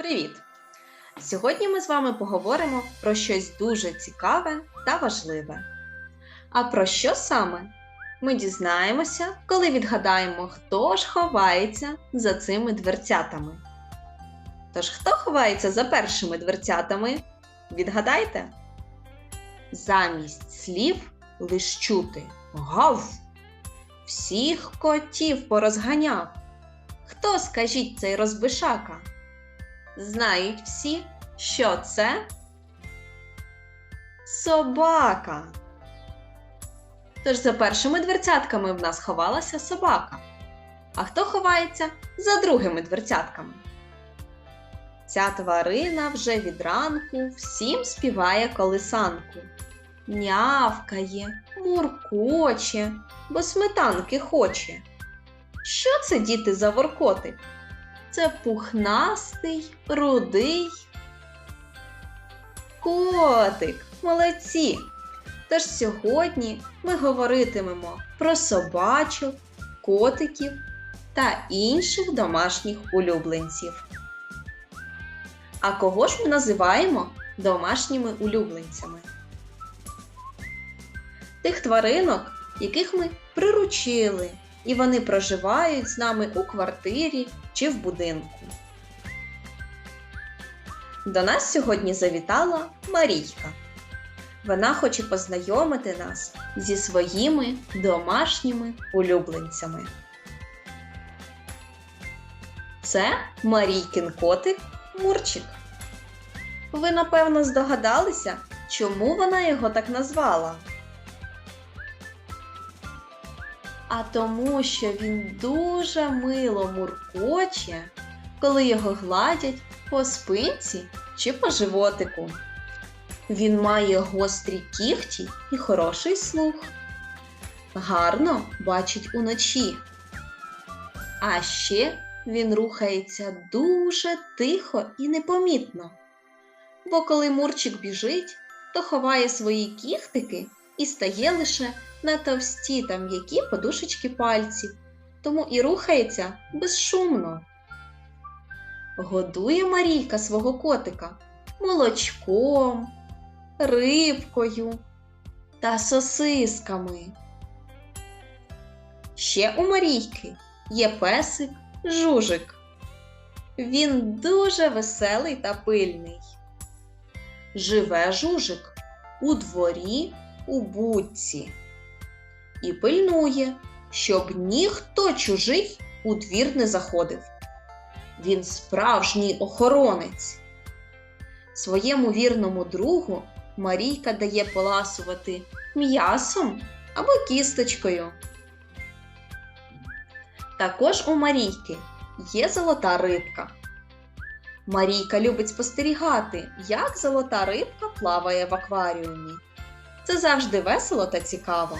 Привіт! Сьогодні ми з вами поговоримо про щось дуже цікаве та важливе. А про що саме? Ми дізнаємося, коли відгадаємо, хто ж ховається за цими дверцятами. Тож, хто ховається за першими дверцятами? Відгадайте? Замість слів лиш чути гав. Всіх котів порозганяв. Хто, скажіть, цей розбишака? Знають всі, що це? Собака. Тож за першими дверцятками в нас ховалася собака. А хто ховається за другими дверцятками? Ця тварина вже від ранку всім співає колисанку. Нявкає, муркоче, бо сметанки хоче. Що це діти за воркотик? Це пухнастий, рудий. Котик, молодці! Тож сьогодні ми говоритимемо про собачок, котиків та інших домашніх улюбленців. А кого ж ми називаємо домашніми улюбленцями? Тих тваринок, яких ми приручили, і вони проживають з нами у квартирі чи в будинку. До нас сьогодні завітала Марійка. Вона хоче познайомити нас зі своїми домашніми улюбленцями. Це Марійкин котик Мурчик. Ви, напевно, здогадалися, чому вона його так назвала? А тому, що він дуже мило муркоче, коли його гладять по спинці чи по животику. Він має гострі кігті і хороший слух. Гарно бачить уночі. А ще він рухається дуже тихо і непомітно. Бо коли Мурчик біжить, то ховає свої кіхтики і стає лише на товсті та м'які подушечки пальців, тому і рухається безшумно. Годує Марійка свого котика молочком, рибкою та сосисками. Ще у Марійки є песик жужик. Він дуже веселий та пильний. Живе жужик у дворі у будці і пильнує, щоб ніхто чужий у двір не заходив. Він справжній охоронець. Своєму вірному другу Марійка дає поласувати м'ясом або кісточкою. Також у Марійки є золота рибка. Марійка любить спостерігати, як золота рибка плаває в акваріумі. Це завжди весело та цікаво.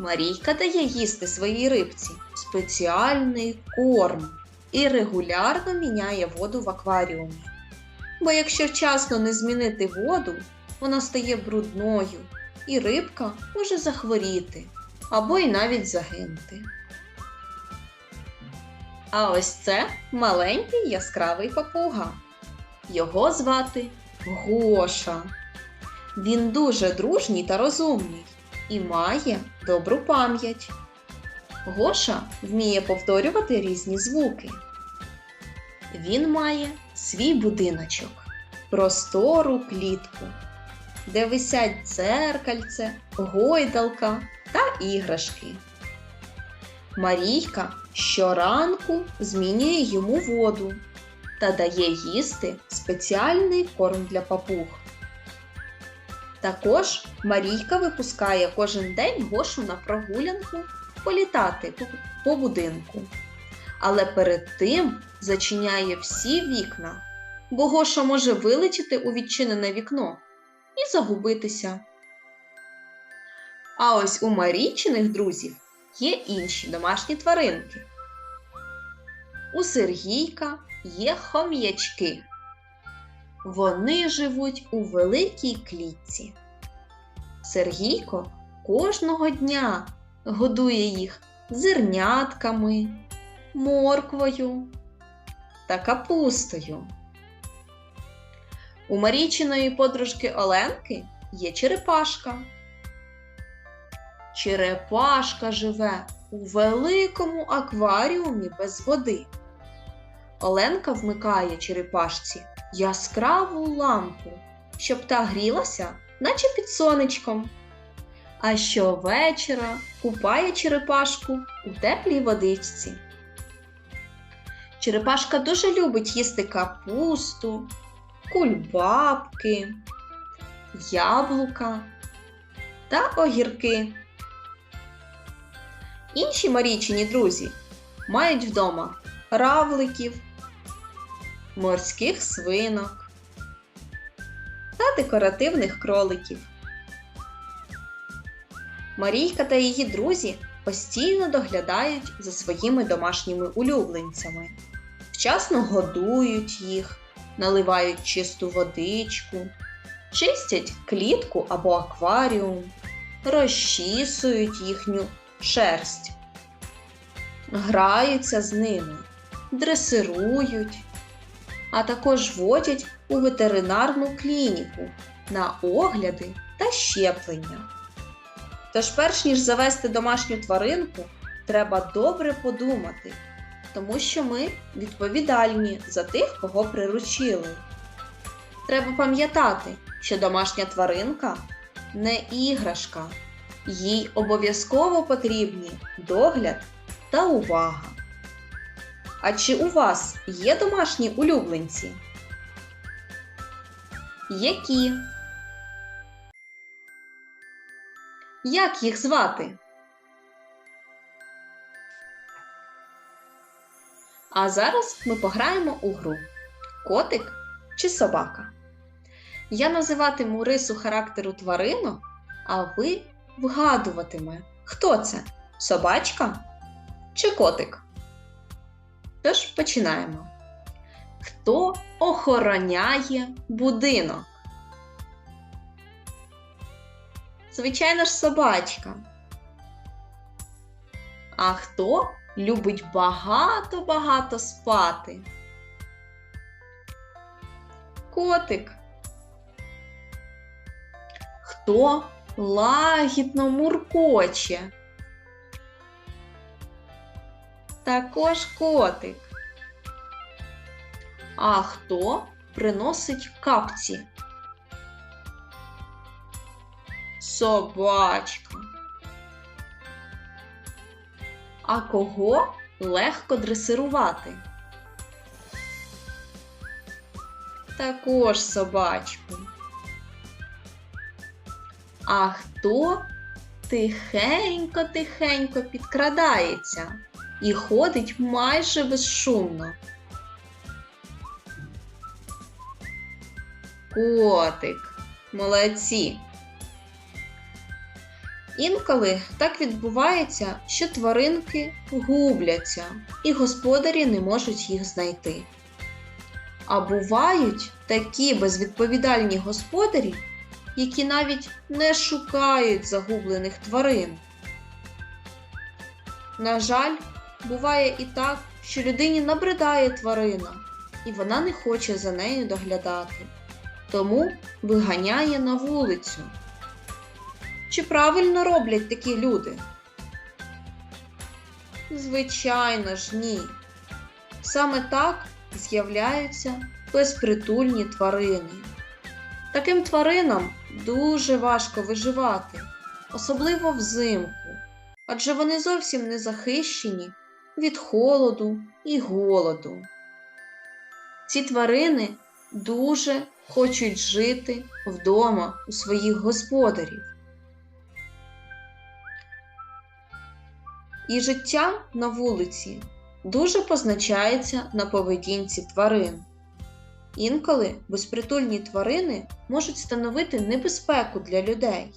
Марійка дає їсти своїй рибці спеціальний корм і регулярно міняє воду в акваріумі. Бо якщо вчасно не змінити воду, вона стає брудною і рибка може захворіти або й навіть загинути. А ось це маленький яскравий папуга. Його звати Гоша. Він дуже дружній та розумний і має добру пам'ять. Гоша вміє повторювати різні звуки. Він має свій будиночок, простору клітку, де висять дзеркальце, гойдалка та іграшки. Марійка щоранку змінює йому воду та дає їсти спеціальний корм для папуг. Також Марійка випускає кожен день Гошу на прогулянку політати по будинку. Але перед тим зачиняє всі вікна, бо Гоша може вилетіти у відчинене вікно і загубитися. А ось у Марійчиних друзів є інші домашні тваринки. У Сергійка є хом'ячки. Вони живуть у великій клітці. Сергійко кожного дня годує їх зернятками, морквою та капустою. У Марійчиної подружки Оленки є черепашка. Черепашка живе у великому акваріумі без води. Оленка вмикає черепашці яскраву лампу, щоб та грілася, наче під сонечком. А щовечора купає черепашку у теплій водичці. Черепашка дуже любить їсти капусту, кульбабки, яблука та огірки. Інші Марійчині друзі мають вдома равликів, морських свинок та декоративних кроликів. Марійка та її друзі постійно доглядають за своїми домашніми улюбленцями, вчасно годують їх, наливають чисту водичку, чистять клітку або акваріум, розчісують їхню шерсть, граються з ними, дресирують, а також водять у ветеринарну клініку на огляди та щеплення. Тож, перш ніж завести домашню тваринку, треба добре подумати, тому що ми відповідальні за тих, кого приручили. Треба пам'ятати, що домашня тваринка не іграшка, їй обов'язково потрібні догляд та увага. А чи у вас є домашні улюбленці? Які? Як їх звати? А зараз ми пограємо у гру Котик чи собака. Я називатиму рису характеру тваринок, а ви вгадуватиме, хто це собачка чи котик. Тож починаємо. Хто охороняє будинок? Звичайно ж, собачка. А хто любить багато-багато спати? Котик. Хто лагідно муркоче? Також котик. А хто приносить капці? Собачка. А кого легко дресирувати? Також собачку. А хто тихенько-тихенько підкрадається і ходить майже безшумно? Котик. Молодці. Інколи так відбувається, що тваринки губляться і господарі не можуть їх знайти. А бувають такі безвідповідальні господарі, які навіть не шукають загублених тварин. На жаль, буває і так, що людині набридає тварина, і вона не хоче за нею доглядати, тому виганяє на вулицю. Чи правильно роблять такі люди? Звичайно ж, ні. Саме так з'являються безпритульні тварини. Таким тваринам дуже важко виживати, особливо взимку, адже вони зовсім не захищені від холоду і голоду. Ці тварини дуже хочуть жити вдома у своїх господарів. І життя на вулиці дуже позначається на поведінці тварин. Інколи безпритульні тварини можуть становити небезпеку для людей.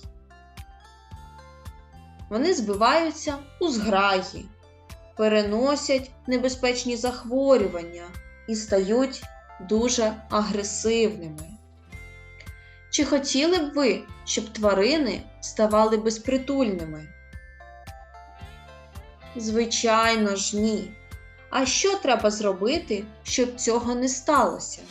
Вони збиваються у зграї, переносять небезпечні захворювання і стають дуже агресивними. Чи хотіли б ви, щоб тварини ставали безпритульними? Звичайно ж, ні. А що треба зробити, щоб цього не сталося?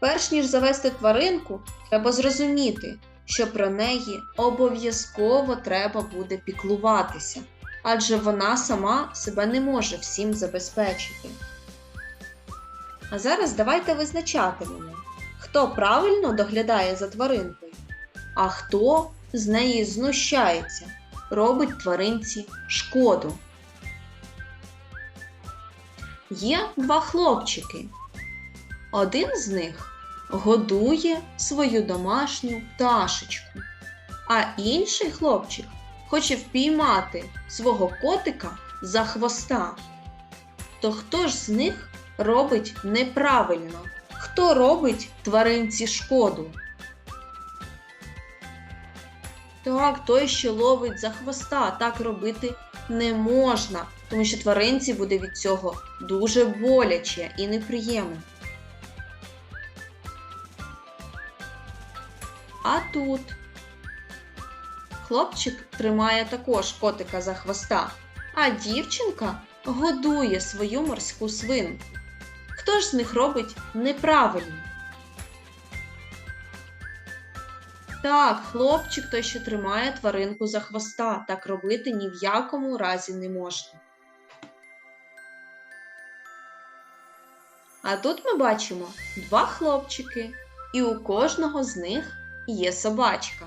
Перш ніж завести тваринку, треба зрозуміти, що про неї обов'язково треба буде піклуватися, адже вона сама себе не може всім забезпечити. А зараз давайте визначатимемо, хто правильно доглядає за тваринкою, а хто з неї знущається, робить тваринці шкоду. Є два хлопчики. Один з них годує свою домашню пташечку, а інший хлопчик хоче впіймати свого котика за хвоста. То хто ж з них робить неправильно? Хто робить тваринці шкоду? Так, той, що ловить за хвоста, так робити не можна, тому що тваринці буде від цього дуже боляче і неприємно. А тут хлопчик тримає також котика за хвоста, а дівчинка годує свою морську свинку. Хто ж з них робить неправильно? Так, хлопчик той, що тримає тваринку за хвоста, так робити ні в якому разі не можна. А тут ми бачимо два хлопчики, і у кожного з них є собачка.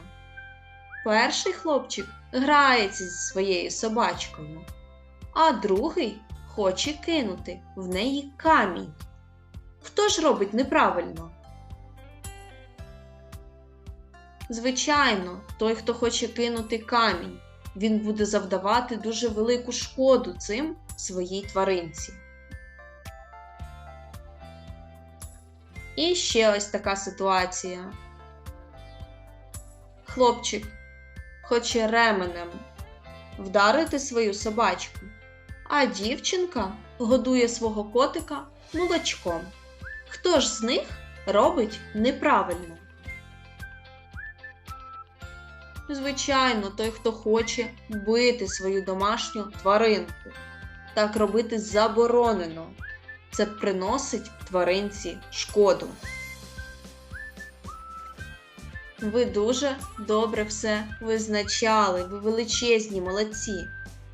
Перший хлопчик грається зі своєю собачкою, а другий хоче кинути в неї камінь. Хто ж робить неправильно? Звичайно, той, хто хоче кинути камінь, він буде завдавати дуже велику шкоду цим своїй тваринці. І ще ось така ситуація. Хлопчик хоче ременем вдарити свою собачку, а дівчинка годує свого котика молочком. Хто ж з них робить неправильно? Звичайно, той, хто хоче бити свою домашню тваринку. Так робити заборонено. Це приносить тваринці шкоду. Ви дуже добре все визначали, ви величезні молодці.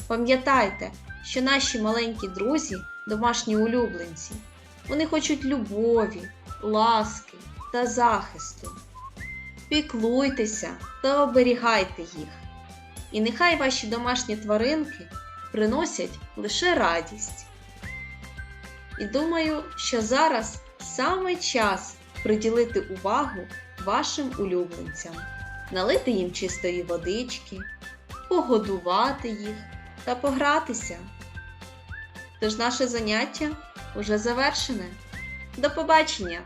Пам'ятайте, що наші маленькі друзі, домашні улюбленці, вони хочуть любові, ласки та захисту. Піклуйтеся та оберігайте їх. І нехай ваші домашні тваринки приносять лише радість. І думаю, що зараз саме час приділити увагу вашим улюбленцям, налити їм чистої водички, погодувати їх та погратися. Тож наше заняття уже завершене. До побачення!